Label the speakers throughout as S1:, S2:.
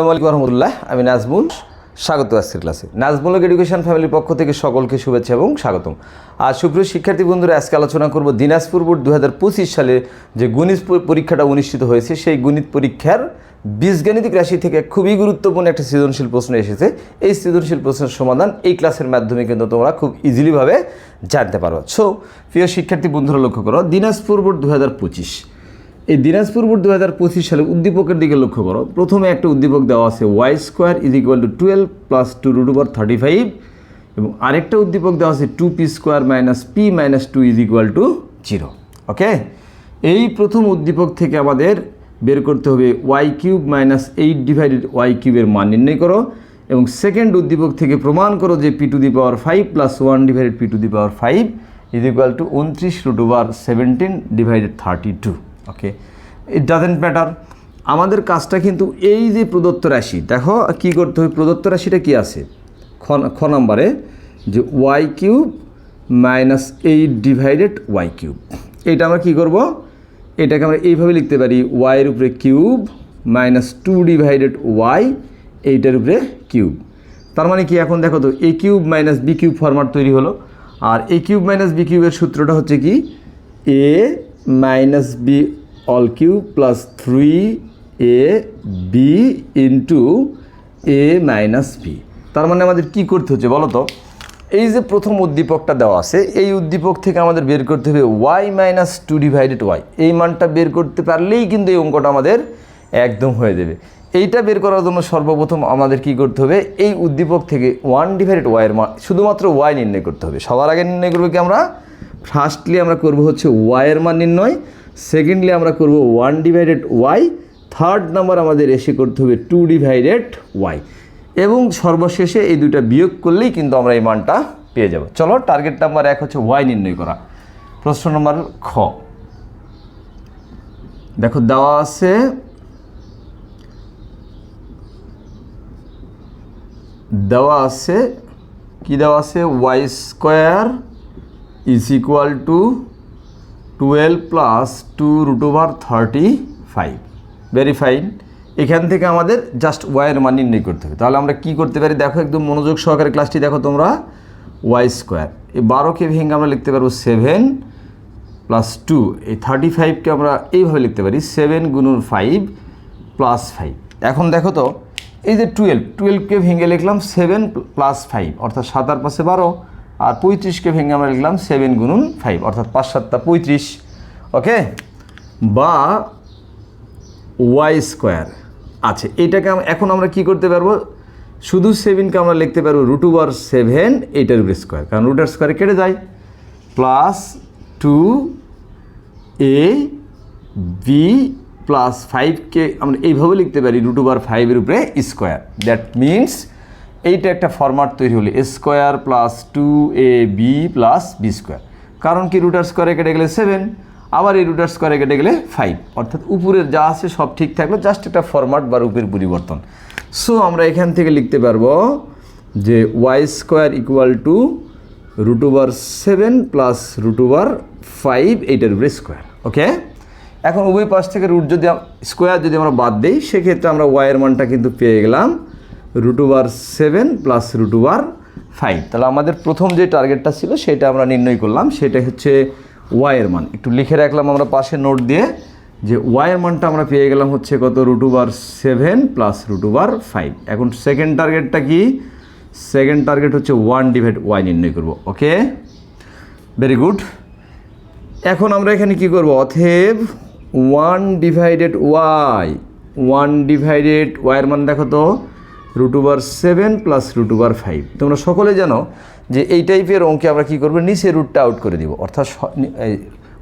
S1: আসসালামু আলাইকুম রহমতুল্লাহ, আমি নাজমুল, স্বাগত আজকের ক্লাসে। নাজমুলক এডুকেশন ফ্যামিলির পক্ষ থেকে সকলকে শুভেচ্ছা এবং স্বাগতম। আর সুপ্রিয় শিক্ষার্থী বন্ধুরা, আজকে আলোচনা করব দিনাজপুর বোর্ড দু হাজার পঁচিশ সালে যে গণিত পরীক্ষাটা অনুষ্ঠিত হয়েছে, সেই গণিত পরীক্ষার বীজগাণিতিক রাশি থেকে খুবই গুরুত্বপূর্ণ একটা সৃজনশীল প্রশ্ন এসেছে। এই সৃজনশীল প্রশ্নের সমাধান এই ক্লাসের মাধ্যমে কিন্তু তোমরা খুব ইজিলিভাবে জানতে পারো। সো প্রিয় শিক্ষার্থী বন্ধুরা, লক্ষ্য করো, দিনাজপুর বোর্ড দু হাজার পঁচিশ এই দিনাজপুর বোর্ড দু হাজার পঁচিশ সালে উদ্দীপকের দিকে লক্ষ্য করো। প্রথমে একটা উদ্দীপক দেওয়া আছে Y square is equal to twelve plus two root over thirty five এবং আরেকটা উদ্দীপক দেওয়া আছে two P square minus P minus two is equal to zero. Okay? এই প্রথম উদ্দীপক থেকে আমাদের বের করতে হবে Y cube minus eight divided Y কিউবের মান নির্ণয় করো এবং সেকেন্ড উদ্দীপক থেকে প্রমাণ করো যে P to the power five plus one divided P to the power five is equal to উনত্রিশ root over seventeen divided thirty two. Okay it doesn't matter আমাদের কাজটা কিন্তু এই যে প্রদত্ত রাশি, দেখো কি করতে হবে, প্রদত্ত রাশিটা কি আছে? খ খ নম্বরে যে Y cube minus eight divided Y cube এটা আমরা কি করব? এটাকে আমরা এইভাবে লিখতে পারি ওয়াইয়ের উপরে cube minus two divided Y এইটার উপরে কিউব তার মানে কি এখন দেখো তো A cube minus B cube format তৈরি হলো। আর এ কিউব মাইনাস বি কিউবের সূত্রটা হচ্ছে কি? A minus B all cube plus three A B into A minus B তার মানে আমাদের কি করতে হচ্ছে বলো তো? এই যে প্রথম উদ্দীপকটা দেওয়া আছে, এই উদ্দীপক থেকে আমাদের বের করতে হবে Y minus two divided Y এই মানটা বের করতে পারলেই কিন্তু এই অঙ্কটা আমাদের একদম হয়ে যাবে। এইটা বের করার জন্য সর্বপ্রথম আমাদের কি করতে হবে? এই উদ্দীপক থেকে ওয়ান ডিভাইডেড ওয়াইয়ের মান, শুধুমাত্র ওয়াই নির্ণয় করতে হবে। সবার আগে নির্ণয় করব কি আমরা? ফার্স্টলি আমরা করব হচ্ছে ওয়াইয়ের মান নির্ণয় সেকেন্ডলি আমরা করব one divided Y third number আমাদের এসে করতে হবে টু ডিভাইডেড ওয়াই এবং সর্বশেষে এই দুইটা বিয়োগ করলেই কিন্তু আমরা এই মানটা পেয়ে যাব। চলো টার্গেট নাম্বার এক হচ্ছে ওয়াই নির্ণয় করা। প্রশ্ন নম্বর খ। দেখো, দেওয়া আছে দেওয়া আছে কি দেওয়া আছে? Y square is equal to twelve plus two root over thirty five very fine এখান থেকে আমাদের জাস্ট ওয়াইয়ের মান নির্ণয় করতে হবে। তাহলে আমরা কি করতে পারি? দেখো একদম মনোযোগ সহকারে ক্লাসটি দেখো তোমরা। ওয়াই স্কোয়ার এই বারোকে ভেঙে আমরা লিখতে পারব সেভেন প্লাস টু এই থার্টি ফাইভকে আমরা এইভাবে লিখতে পারি সেভেন গুণুন ফাইভ প্লাস ফাইভ এখন দেখো তো, এই যে টুয়েলভ টুয়েলভকে ভেঙে লিখলাম সেভেন প্লাস ফাইভ অর্থাৎ সাত আর পাশে বারো। আর পঁয়ত্রিশকে ভেঙে আমরা লিখলাম সেভেন গুণুন ফাইভ অর্থাৎ পাঁচ সাতটা পঁয়ত্রিশ ওকে বা ওয়াই স্কোয়ার আছে এটাকে এখন আমরা কি করতে পারব? শুধু সেভেনকে আমরা লিখতে পারব রুট ওভার সেভেন এইটার উপরে স্কোয়ার কারণ রুটার স্কোয়ারে কেটে যায়। Plus two A B plus ফাইভকে আমরা এইভাবে লিখতে পারি রুট ওভার ফাইভের উপরে স্কোয়ার দ্যাট মিনস এইটা একটা ফরম্যাট তৈরি হলো square plus two A B plus B square কারণ কি রুটার স্কোয়ারে কেটে গেলে সেভেন আবার এই রুটার স্কোয়ারে কেটে গেলে ফাইভ অর্থাৎ উপরের যা আছে সব ঠিক থাকল জাস্ট একটা ফরম্যাট বা রূপের পরিবর্তন। সো আমরা এখান থেকে লিখতে পারব যে Y square equal to root over seven plus root over five এইটার উপরে স্কোয়ার ওকে এখন উভয় পাশ থেকে রুট যদি স্কোয়ার যদি আমরা বাদ দিই, সেক্ষেত্রে আমরা ওয়াইয়ের মানটা কিন্তু পেয়ে গেলাম root over seven plus root over five তাহলে আমাদের প্রথম যে টার্গেটটা ছিল, সেটা আমরা নির্ণয় করলাম। সেটা হচ্ছে ওয়াইয়ের মান। একটু লিখে রাখলাম আমরা পাশে নোট দিয়ে যে ওয়াইয়ের মানটা আমরা পেয়ে গেলাম হচ্ছে কত? Root over seven plus root over five এখন সেকেন্ড টার্গেটটা কি? সেকেন্ড টার্গেট হচ্ছে ওয়ান ডিভাইড ওয়াই নির্ণয় করব। ওকে ভেরি গুড এখন আমরা এখানে কি করব? অথেব one divided Y one divided ওয়াইয়ের মান দেখো তো। Root over seven plus root over five তোমরা সকলে জানো যে এই টাইপের অঙ্কে আমরা কি করব? নিচে রুটটা আউট করে দিব। অর্থাৎ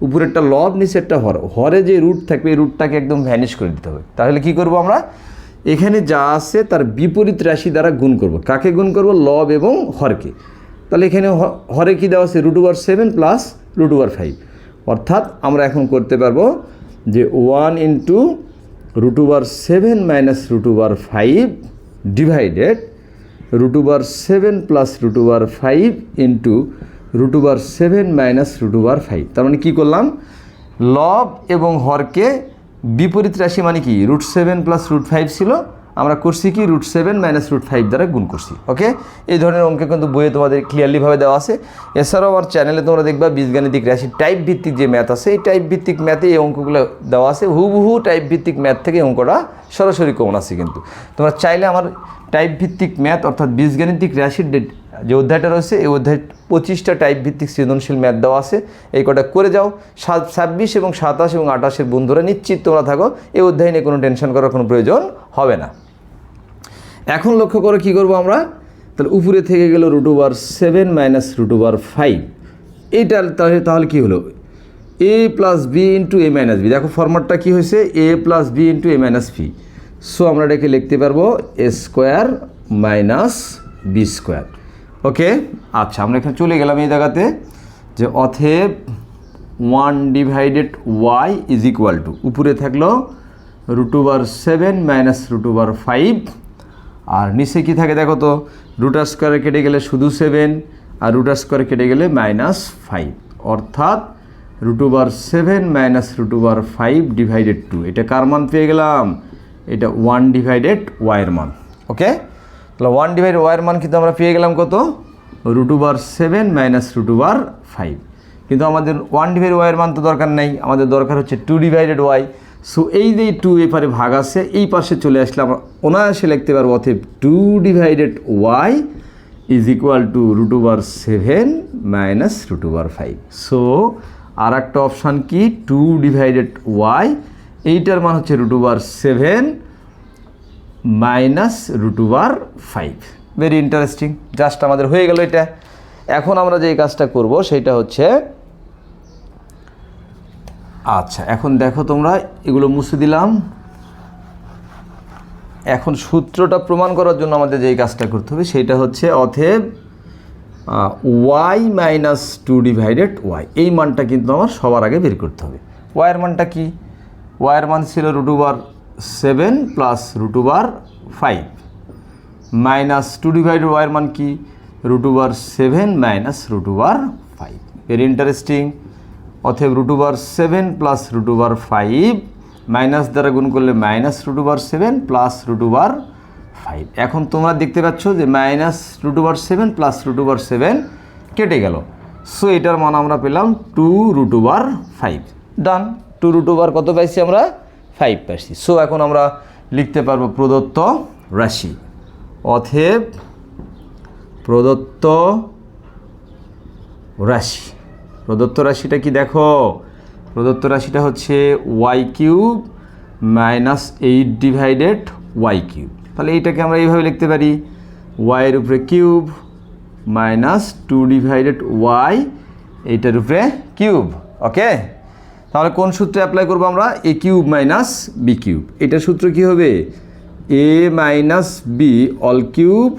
S1: উপরেরটা লব, নিচেরটা হর। হরে যে রুট থাকবে, এই রুটটাকে একদম ভ্যানিশ করে দিতে হবে। তাহলে কি করব আমরা? এখানে যা আছে তার বিপরীত রাশি দ্বারা গুণ করব। কাকে গুণ করব? লব এবং হরকে। তাহলে এখানে হরে কি দেওয়া আছে? Root over seven plus root over five অর্থাৎ আমরা এখন করতে পারব যে one into root over seven minus root over five divided root over seven plus root over five into root over seven minus root over five তার মানে কী করলাম? লব এবং হরকে বিপরীত রাশি মানে কি? Root seven plus root five ছিল। আমরা করছি কি root seven minus root five দ্বারা গুণ করছি ওকে এই ধরনের অঙ্কে কিন্তু বইয়ে তোমাদের ক্লিয়ারলিভাবে দেওয়া আছে। এছাড়াও আমার চ্যানেলে তোমরা দেখবা বীজগাণিতিক রাশি টাইপ ভিত্তিক যে ম্যাথ আছে, এই টাইপ ভিত্তিক ম্যাথে এই অঙ্কগুলো দেওয়া আছে। হুবহু টাইপ ভিত্তিক ম্যাথ থেকে অঙ্কটা সরাসরি কমন আছে কিন্তু। তোমরা চাইলে আমার টাইপ ভিত্তিক ম্যাথ অর্থাৎ বীজগাণিতিক রাশির যে অধ্যায়টা রয়েছে, এই অধ্যায় পঁচিশটা টাইপ ভিত্তিক সৃজনশীল ম্যাথ দেওয়া আছে। এই কটা করে যাও। সাত, ছাব্বিশ এবং সাতাশ এবং আঠাশের বন্ধুরা নিশ্চিত তোমরা থাকো, এই অধ্যায় নিয়ে কোনো টেনশন করার কোনো প্রয়োজন হবে না। এখন লক্ষ্য করে কি করব আমরা? তাহলে উপরে থেকে গেল root over seven minus root over five এইটা তাহলে তাহলে কী হলো? A plus B into A minus B দেখো ফরম্যাটটা কী হয়েছে? A plus B into A minus B so আমরা এটাকে লিখতে পারব A square minus B square okay আচ্ছা আমরা এখানে চলে গেলাম এই জায়গাতে যে অথেব one divided Y is equal to উপরে থাকল root over seven minus root over five আর নিচে কি থাকে দেখো তো রুটার স্কোয়ারে কেটে গেলে শুধু সেভেন আর রুটার স্কোয়ারে কেটে গেলে মাইনাস ফাইভ অর্থাৎ root over seven minus root over five divided two এটা কার মান পেয়ে গেলাম? এটা ওয়ান ডিভাইডেড ওয়াইয়ের মান। ওকে তাহলে ওয়ান ডিভাইড ওয়াইয়ের মান কিন্তু আমরা পেয়ে গেলাম কত? Root over seven minus root over five কিন্তু আমাদের ওয়ান ডিভাইড ওয়াইয়ের মান তো দরকার নেই। আমাদের দরকার হচ্ছে টু ডিভাইডেড ওয়াই সো এই যে টু এপারে ভাগ আছে, এই পাশে চলে আসলে আমরা অনায়াসে লিখতে পারব, অতএব two divided Y is equal to root over seven minus root over five so আর একটা অপশান কি? টু ডিভাইডেড ওয়াই এইটার মান হচ্ছে root over seven minus root over five very interesting just আমাদের হয়ে গেল এটা। এখন আমরা যে কাজটা করব, সেটা হচ্ছে আচ্ছা এখন দেখো তোমরা, এগুলো মুছে দিলাম। এখন সূত্রটা প্রমাণ করার জন্য আমাদের যেই কাজটা করতে হবে, সেটা হচ্ছে অথেব Y minus two divided Y এই মানটা কিন্তু আমার সবার আগে বের করতে হবে। ওয়াইয়ের মানটা কি? ওয়াইয়ের মান ছিল root over seven plus root over five minus two divided ওয়াইয়ের মান কি? Root over seven minus root over five very interesting অথব root over seven plus root over five minus দ্বারা গুণ করলে minus root over seven plus root over five এখন তোমরা দেখতে পাচ্ছ যে minus root over seven plus root over seven কেটে গেল। সো এটার মান আমরা পেলাম টু রুট ওভার ফাইভ ডান টু রুট ওভার কত পাইছি আমরা? ফাইভ পাইছি। সো এখন আমরা লিখতে পারব প্রদত্ত রাশি। অথেব প্রদত্ত রাশি। প্রদত্ত রাশিটা কি দেখো? প্রদত্ত রাশিটা হচ্ছে Y cube minus eight divided Y cube তাহলে এইটাকে আমরা এইভাবে লিখতে পারি। ওয়াইয়ের উপরে cube minus two divided Y এইটার উপরে কিউব ওকে তাহলে কোন সূত্রে অ্যাপ্লাই করব আমরা? A cube minus B cube এটার সূত্র কি হবে? A minus B all cube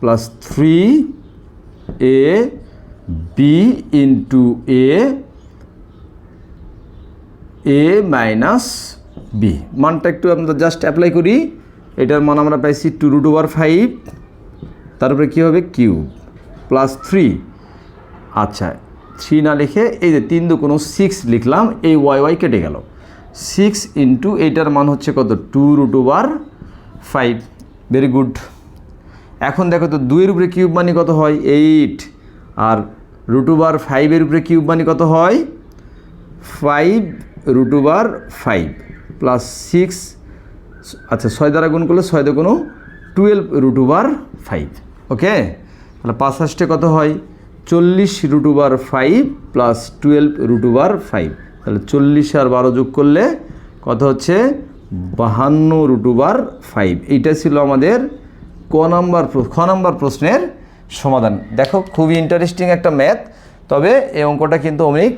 S1: plus three A B into A A minus B মানটা একটু আমরা জাস্ট অ্যাপ্লাই করি। এটার মান আমরা পাইছি টু রুট ওভার ফাইভ তারপরে কী হবে? কিউব প্লাস থ্রি আচ্ছা থ্রি না লিখে এই যে তিন দু কোনো সিক্স লিখলাম, এই ওয়াই ওয়াই কেটে গেল। সিক্স ইন্টু এইটার মান হচ্ছে কত? Two root over five very good এখন দেখো তো দুইয়ের উপরে কিউব মানে কত হয়? এইট আর রুট ফাইভের উপরে কিউব মানে কত হয়? Five root five plus six আচ্ছা ছয় দ্বারা গুণ করলে ছয় কোনো টুয়েলভ রুট ফাইভ ওকে তাহলে পাঁচ আসতে কত হয়? চল্লিশ root five plus twelve root five তাহলে চল্লিশ আর বারো যোগ করলে কত হচ্ছে? বাহান্ন রুট ফাইভ এইটা ছিল আমাদের ক নাম্বার, খ নাম্বার প্রশ্নের সমাধান। দেখো, খুবই ইন্টারেস্টিং একটা ম্যাথ তবে এই অঙ্কটা কিন্তু অনেক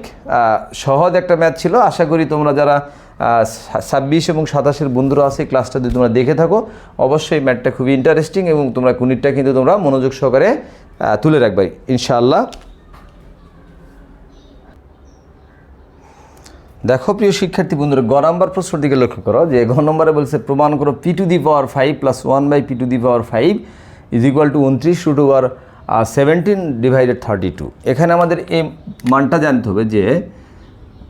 S1: সহজ একটা ম্যাথ ছিল। আশা করি তোমরা যারা ছাব্বিশ এবং সাতাশের বন্ধুরা আছে ক্লাসটা যদি তোমরা দেখে থাকো, অবশ্যই ম্যাথটা খুবই ইন্টারেস্টিং এবং তোমরা কুনিটটা কিন্তু তোমরা মনোযোগ সহকারে তুলে রাখবে, ইনশাআল্লাহ। দেখো, প্রিয় শিক্ষার্থী বন্ধুরা, গ নাম্বার প্রশ্নের দিকে লক্ষ্য করো, যে ঘ নম্বরে বলছে, প্রমাণ করো P to the power five plus one by P to the power five is equal to উনত্রিশ root over seventeen divided thirty two এখানে আমাদের এই মানটা জানতে হবে যে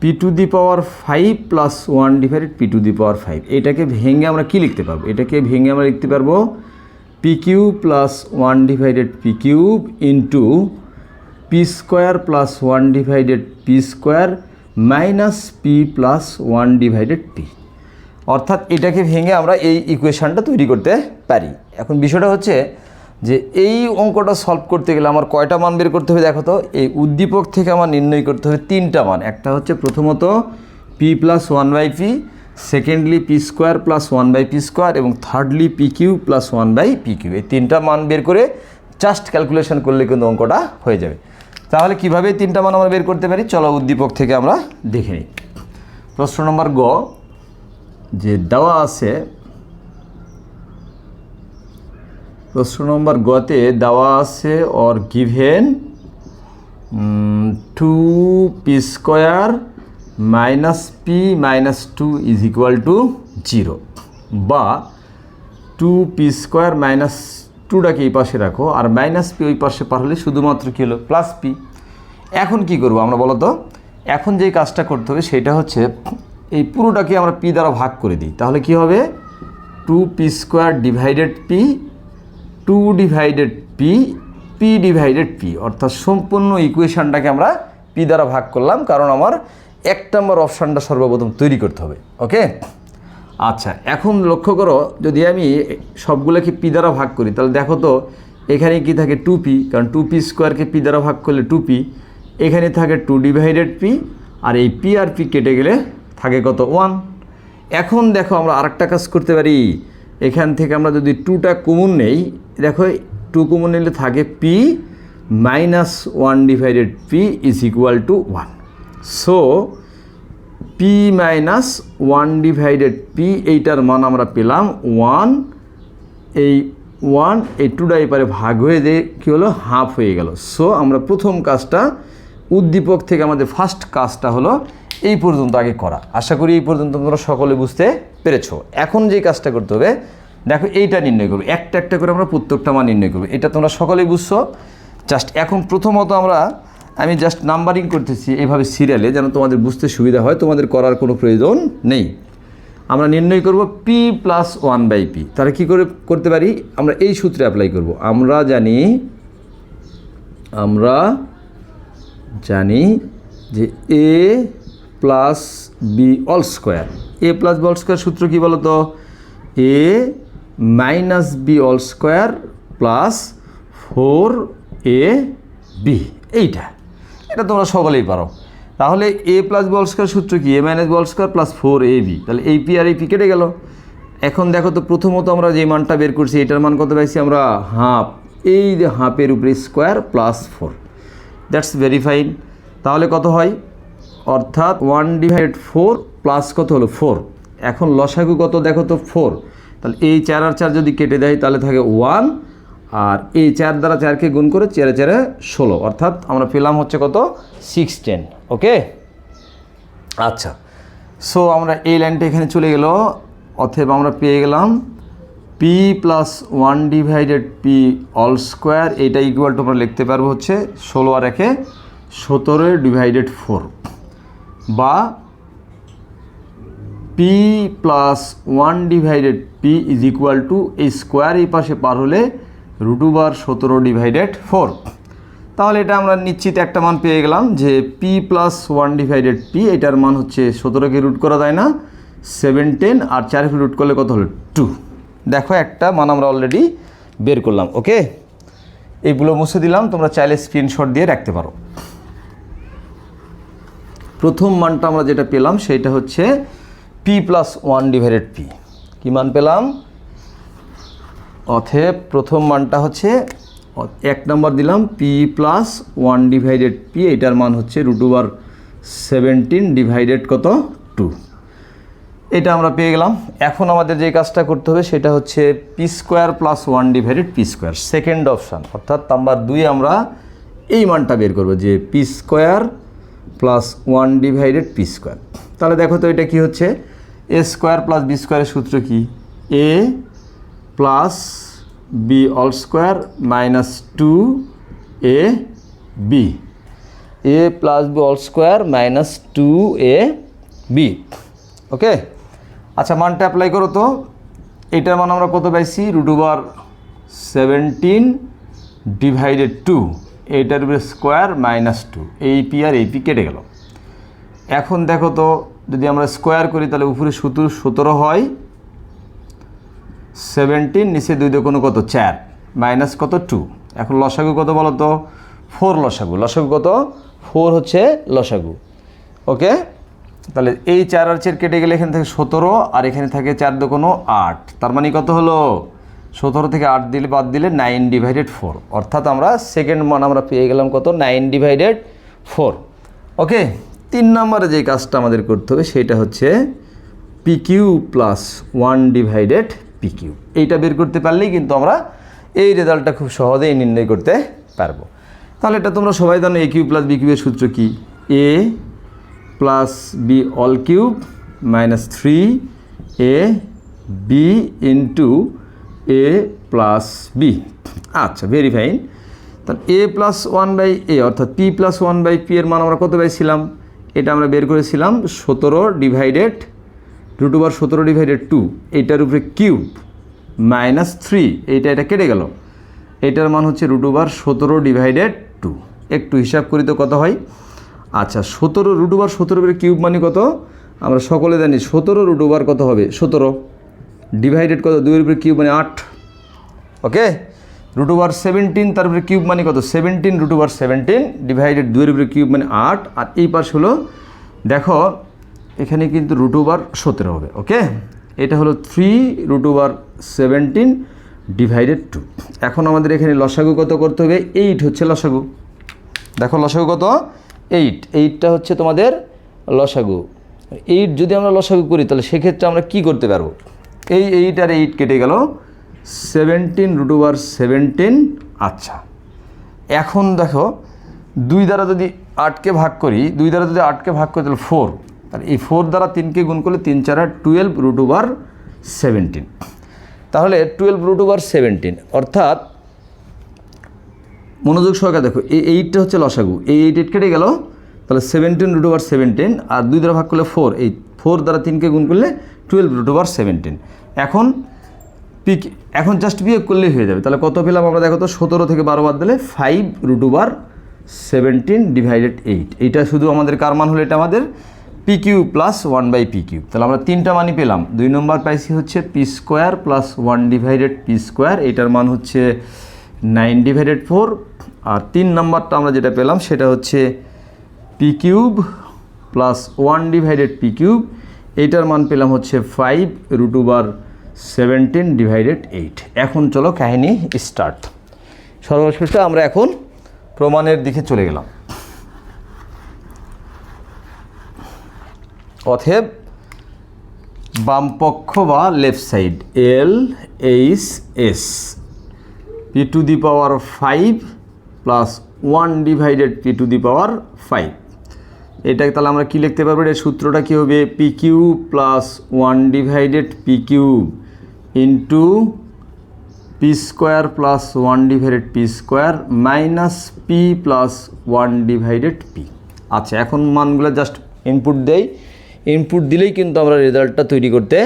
S1: P to the power five plus one divided P to the power five এটাকে ভেঙে আমরা কি লিখতে পারব? এটাকে ভেঙে আমরা লিখতে পারব P cube plus one divided P cube into P square plus one divided P square minus P plus one divided P অর্থাৎ এটাকে ভেঙে আমরা এই ইকুয়েশানটা তৈরি করতে পারি। এখন বিষয়টা হচ্ছে যে এই অঙ্কটা সলভ করতে গেলে আমার কয়টা মান বের করতে হবে দেখো তো? এই উদ্দীপক থেকে আমার নির্ণয় করতে হবে তিনটা মান। একটা হচ্ছে প্রথমত P plus one by P secondly P square plus one by P square এবং thirdly P cube plus one by P cube এই তিনটা মান বের করে জাস্ট ক্যালকুলেশন করলে কিন্তু অঙ্কটা হয়ে যাবে। তাহলে কীভাবে তিনটা মান আমরা বের করতে পারি? চলো উদ্দীপক থেকে আমরা দেখে নিই। প্রশ্ন নম্বর গ, যে দেওয়া আছে প্রশ্ন নম্বর গতে দেওয়া আছে or given two P square minus P minus two is equal to zero বা টু পি স্কোয়ার মাইনাস টুটাকে এই পাশে রাখো, আর মাইনাস পি ওই পাশে পার হলে শুধুমাত্র কী হলো? প্লাস পি এখন কি করব আমরা বলো তো এখন যেই কাজটা করতে হবে সেটা হচ্ছে এই পুরোটাকে আমরা পি দ্বারা ভাগ করে দিই। তাহলে কি হবে? Two P square divided P two divided P P divided P অর্থাৎ সম্পূর্ণ ইকুয়েশানটাকে আমরা পি দ্বারা ভাগ করলাম, কারণ আমার এক নম্বর অপশানটা সর্বপ্রথম তৈরি করতে হবে ওকে আচ্ছা এখন লক্ষ্য করো, যদি আমি সবগুলোকে পি দ্বারা ভাগ করি, তাহলে দেখো তো, এখানে কি থাকে টু পি কারণ টু পি স্কোয়ারকে পি দ্বারা ভাগ করলে টু পি এখানে থাকে টু ডিভাইডেড পি আর এই পি আর পি কেটে গেলে থাকে কত ওয়ান এখন দেখো আমরা আরেকটা কাজ করতে পারি এখান থেকে আমরা যদি টুটা কমন নেই, দেখো, টু কমন নিলে থাকে P minus one divided P is equal to one so P minus one divided P এইটার মান আমরা পেলাম ওয়ান এই ওয়ান এই টুটা এপারে ভাগ হয়ে যে কী হলো? হাফ হয়ে গেল। সো আমরা প্রথম কাজটা উদ্দীপক থেকে আমাদের ফার্স্ট কাজটা হলো এই পর্যন্ত আগে করা। আশা করি এই পর্যন্ত তোমরা সকলে বুঝতে পেরেছ। এখন যে কাজটা করতে হবে, দেখো এইটা নির্ণয় করব। একটা একটা করে আমরা প্রত্যেকটা মান নির্ণয় করব। এটা তোমরা সকলেই বুঝছ। জাস্ট এখন প্রথমত আমরা, আমি জাস্ট নাম্বারিং করতেছি এইভাবে সিরিয়ালে যেন তোমাদের বুঝতে সুবিধা হয়। তোমাদের করার কোনো প্রয়োজন নেই। আমরা নির্ণয় করব P plus one by P তাহলে কী করে, করতে পারি? আমরা এই সূত্রে অ্যাপ্লাই করব। আমরা জানি আমরা জানি যে A plus B whole square. A plus B whole square সূত্র কী বলো তো A minus B whole square plus four A B. এইটা। এটা তোমরা সকলেই পারো। তাহলে এ প্লাস বল স্কোয়ার সূত্র কি? এ minus ball square plus four A B. তাহলে এই পি আর এই পি কেটে গেল। এখন দেখো তো প্রথমত আমরা যে মানটা বের করছি, এটার মান কত পাইছি আমরা? হাফ। এই যে হাফের উপরে square plus four. That's very fine. তাহলে কত হয়? অর্থাৎ ওয়ান ডিভাইড ফোর প্লাস কত হলো ফোর এখন লসাগু কত? দেখো তো ফোর তাহলে এই চার আর চার যদি কেটে দেয়, তাহলে থাকে ওয়ান আর এই চার দ্বারা চারকে গুণ করে চেরে চেরে ষোলো। অর্থাৎ আমরা পেলাম হচ্ছে কত? সিক্স টেন ওকে আচ্ছা। সো আমরা এই লাইনটা এখানে চলে গেল। অথবা আমরা পেয়ে গেলাম P plus one divided P whole square এইটা ইকুয়াল টু আমরা লিখতে পারব হচ্ছে ষোলো আর একে সতেরো ডিভাইডেড ফোর বা P plus one divided P is equal to এই স্কোয়ার এই পাশে পার হলে রুটুবার সতেরো ডিভাইডেড ফোর তাহলে এটা আমরা নিশ্চিত একটা মান পেয়ে গেলাম যে P plus one divided P এটার মান হচ্ছে সতেরোকে রুট করা যায় না সেভেন টেন আর চারকে রুট করলে কত হলো? টু দেখো একটা মান আমরা অলরেডি বের করলাম ওকে এইগুলো মুছে দিলাম, তোমরা চাইলে স্ক্রিনশট দিয়ে রাখতে পারো। প্রথম মানটা আমরা যেটা পেলাম সেটা হচ্ছে P plus one divided P কী মান পেলাম? অথেব প্রথম মানটা হচ্ছে, এক নম্বর দিলাম P plus one divided P এটার মান হচ্ছে রুট ওভার সেভেন্টিন ডিভাইডেড কত? টু এটা আমরা পেয়ে গেলাম। এখন আমাদের যে কাজটা করতে হবে সেটা হচ্ছে P square plus one divided P square second option অর্থাৎ নাম্বার দুই আমরা এই মানটা বের করব যে P square plus one divided P square তাহলে দেখো তো এটা কি হচ্ছে? এ স্কোয়ার প্লাস বি স্কোয়ারের সূত্র কি? A plus B whole square minus two A B A plus B whole square minus two A B okay আচ্ছা মানটা অ্যাপ্লাই করো তো। এটার মান আমরা কত পাইছি? Root over seventeen divided two এইটার উপরে স্কোয়ার মাইনাস টু এই পি আর এই পি কেটে গেল। এখন দেখো তো, যদি আমরা স্কোয়ার করি, তাহলে উপরে সতেরো সতেরো হয় সেভেন্টিন নিচে দুই দোকানো কত? চার। মাইনাস কত? টু এখন লসাগু কত বলো তো? ফোর লসাগু। লসাগু কত? ফোর হচ্ছে লসাগু। ওকে তাহলে এই চার আর চার কেটে গেলে এখান থেকে সতেরো, আর এখানে থাকে চার দোকানো আট। তার মানে কত হলো? সতেরো থেকে আট দিলে বাদ দিলে নাইন ডিভাইডেড ফোর অর্থাৎ আমরা সেকেন্ড মান আমরা পেয়ে গেলাম কত? নাইন ডিভাইডেড ফোর ওকে তিন নম্বরে যে কাজটা আমাদের করতে হবে সেটা হচ্ছে P cube plus one divided P cube এইটা বের করতে পারলেই কিন্তু আমরা এই রেজাল্টটা খুব সহজেই নির্ণয় করতে পারব। তাহলে এটা তোমরা সবাই জানো এ কিউ প্লাস বি কিউবের সূত্র কি? A plus B whole cube minus three A B into A plus B আচ্ছা ভেরি ফাইন তাহলে A plus one by A অর্থাৎ P plus one by P এর মান আমরা কত পাইছিলাম? এটা আমরা বের করেছিলাম সতেরো ডিভাইডেড রুট ওভার সতেরো ডিভাইডেড টু এইটার উপরে কিউব মাইনাস থ্রি এইটা এটা কেটে গেল। এটার মান হচ্ছে রুট ওভার সতেরো ডিভাইডেড টু একটু হিসাব করি তো কত হয়? আচ্ছা সতেরো রুট ওভার সতেরো কিউব মানে কত? আমরা সকলে জানি সতেরো রুট ওভার কত হবে? সতেরো। ডিভাইডেড কত? দুইয়ের উপরে কিউব মানে আট। ওকে রুট ওভার সেভেন্টিন তার উপরে কিউব মানে কত? Seventeen root over seventeen divided দুইয়ের উপরে কিউব মানে আট। আর এই পাশ হলো, দেখো, এখানে কিন্তু রুট ওভার সতেরো হবে। ওকে এটা হলো three root over seventeen divided two এখন আমাদের এখানে লসাগু কত করতে হবে? এইট হচ্ছে লসাগু। দেখো লসাগু কত? এইট এইটটা হচ্ছে তোমাদের লসাগু। এইট যদি আমরা লসাগু করি, তাহলে সেক্ষেত্রে আমরা কি করতে পারব? এই এইট আর এইট কেটে গেল। সেভেন্টিন রুট ওভার সেভেন্টিন আচ্ছা। এখন দেখো, দুই দ্বারা যদি আটকে ভাগ করি, দুই দ্বারা যদি আটকে ভাগ করি, তাহলে ফোর তাহলে এই ফোর দ্বারা তিনকে গুণ করলে তিন চার আর টুয়েলভ রুট ওভার সেভেন্টিন তাহলে টুয়েলভ রুট ওভার সেভেন্টিন অর্থাৎ মনোযোগ সহকারে দেখো, এই এইটটা হচ্ছে লসাগু। এই এইট এইট কেটে গেল, তাহলে সেভেন্টিন রুট ওভার সেভেন্টিন আর দুই দ্বারা ভাগ করলে ফোর এই ফোর দ্বারা তিনকে গুণ করলে টুয়েলভ রুট ওভার সেভেন্টিন এখন পিক এখন জাস্ট বিয়োগ করলেই হয়ে যাবে। তাহলে কত পেলাম আমরা? দেখো তো সতেরো থেকে বারো বাদ দিলে five root over seventeen divided eight এইটা শুধু আমাদের কার মান হলো? এটা আমাদের P cube plus one by P cube তাহলে আমরা তিনটা মানই পেলাম। দুই নম্বর পাইছি হচ্ছে? P square plus one divided P square এটার মান হচ্ছে নাইন ডিভাইডেড ফোর আর তিন নম্বরটা আমরা যেটা পেলাম, সেটা হচ্ছে P cube plus one divided P cube এইটার মান পেলাম হচ্ছে five root over seventeen divided eight এখন চলো কাহিনী স্টার্ট সর্বশেষে আমরা এখন প্রমাণের দিকে চলে গেলাম। অথেব বামপক্ষ বা left side L H S P to the power five plus one divided P to the power five এটাকে তাহলে আমরা কী লিখতে পারব? এর সূত্রটা কী হবে? P cube plus one divided P cube into P square plus one divided P square minus P plus one divided P আচ্ছা এখন মানগুলো জাস্ট ইনপুট দেই। ইনপুট দিলেই কিন্তু আমরা রেজাল্টটা তৈরি করতে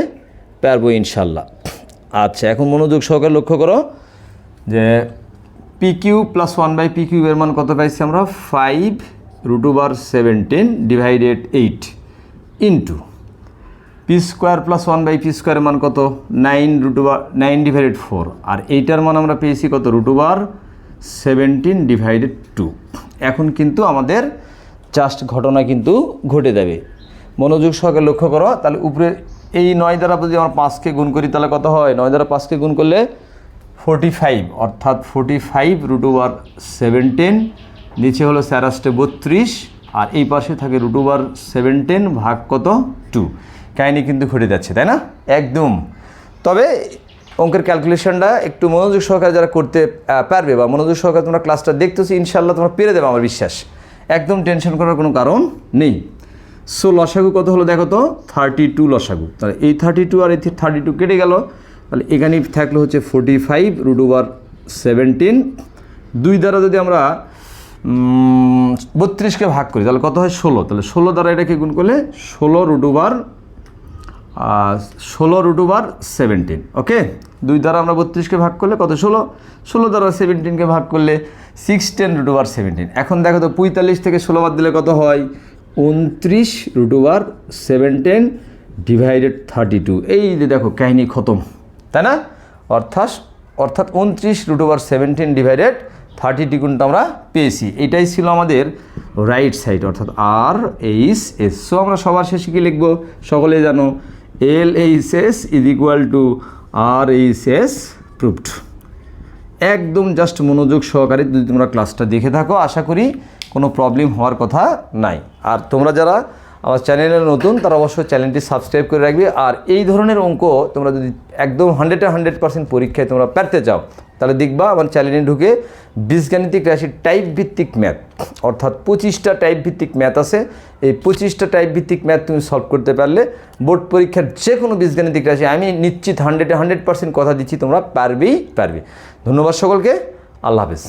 S1: পারব ইনশাল্লাহ। আচ্ছা এখন মনোযোগ সহকারে লক্ষ্য করো যে P cube plus one by P কিউবের মান কত পাইছি আমরা? Five root over seventeen divided eight into P square plus one by P স্কোয়ারের মান কত? Nine root over, nine divided four. আর এইটার মান আমরা পেয়েছি কত? Root over seventeen divided two. এখন কিন্তু আমাদের জাস্ট ঘটনা কিন্তু ঘটে যাবে। মনোযোগ সহকারে লক্ষ্য করো, তাহলে উপরে এই নয় দ্বারা যদি আমরা পাঁচকে গুণ করি, তাহলে কত হয়? নয় দ্বারা পাঁচকে গুণ করলে ফোরটি ফাইভ অর্থাৎ forty five root over seventeen নিচে হলো স্যারাস্টে বত্রিশ, আর এই পাশে থাকে রুট ওভার সেভেন্টিন ভাগ কত? টু। কাহিনি কিন্তু ঘটে যাচ্ছে, তাই না? একদম। তবে অঙ্কের ক্যালকুলেশনটা একটু মনোযোগ সহকারে যারা করতে পারবে বা মনোযোগ সহকারে তোমরা ক্লাসটা দেখতেছো ইনশাল্লাহ তোমরা পেরে দেবে, আমার বিশ্বাস। একদম টেনশন করার কোনো কারণ নেই। সো লসাগু কত হলো দেখো তো? থার্টি টু লসাগু। তাহলে এই থার্টি টু আর এই থার্টি টু কেটে গেল। তাহলে এখানে থাকল হচ্ছে forty five root over seventeen দুই দ্বারা যদি আমরা বত্রিশকে ভাগ করি, তাহলে কত হয় ষোলো? তাহলে ষোলো দ্বারা এটাকে গুণ করলে ষোলো ওভার ষোলো ওভার সেভেন্টিন ওকে দুই দ্বারা আমরা বত্রিশকে ভাগ করলে কত ষোলো? ষোলো দ্বারা সেভেন্টিনকে ভাগ করলে সিক্স টেন ওভার সেভেন্টিন এখন দেখো তো পঁয়তাল্লিশ থেকে ষোলো বাদ দিলে কত হয়? উনত্রিশ over seventeen divided thirty two এই যে দেখো কাহিনী খতম, তাই না? অর্থাৎ অর্থাৎ উনত্রিশ root over seventeen divided thirty two গুণটা আমরা পেয়েছি। এটাই ছিল আমাদের রাইট সাইড অর্থাৎ আর এইচ এস সো আমরা সবার শেষে কি লিখব? সকলে জানো L H S is equal to R H S proved একদম জাস্ট মনোযোগ সহকারে যদি তোমরা ক্লাসটা দেখে থাকো, আশা করি কোনো প্রবলেম হওয়ার কথা নাই। আর তোমরা যারা আমার চ্যানেলে নতুন, তারা অবশ্যই চ্যানেলটি সাবস্ক্রাইব করে রাখবে। আর এই ধরনের অঙ্ক তোমরা যদি একদম হান্ড্রেডে হান্ড্রেড পার্সেন্ট পরীক্ষায় তোমরা পারতে চাও, তাহলে দেখবা আমার চ্যানেলে ঢুকে বীজগাণিতিক রাশি টাইপ ভিত্তিক ম্যাথ অর্থাৎ পঁচিশটা টাইপ ভিত্তিক ম্যাথ আছে। এই পঁচিশটা টাইপ ভিত্তিক ম্যাথ তুমি সলভ করতে পারলে বোর্ড পরীক্ষার যে কোনো বীজগাণিতিক রাশি, আমি নিশ্চিত হান্ড্রেডে হান্ড্রেড পার্সেন্ট কথা দিচ্ছি, তোমরা পারবেই পারবে। ধন্যবাদ সকলকে, আল্লাহ হাফেজ।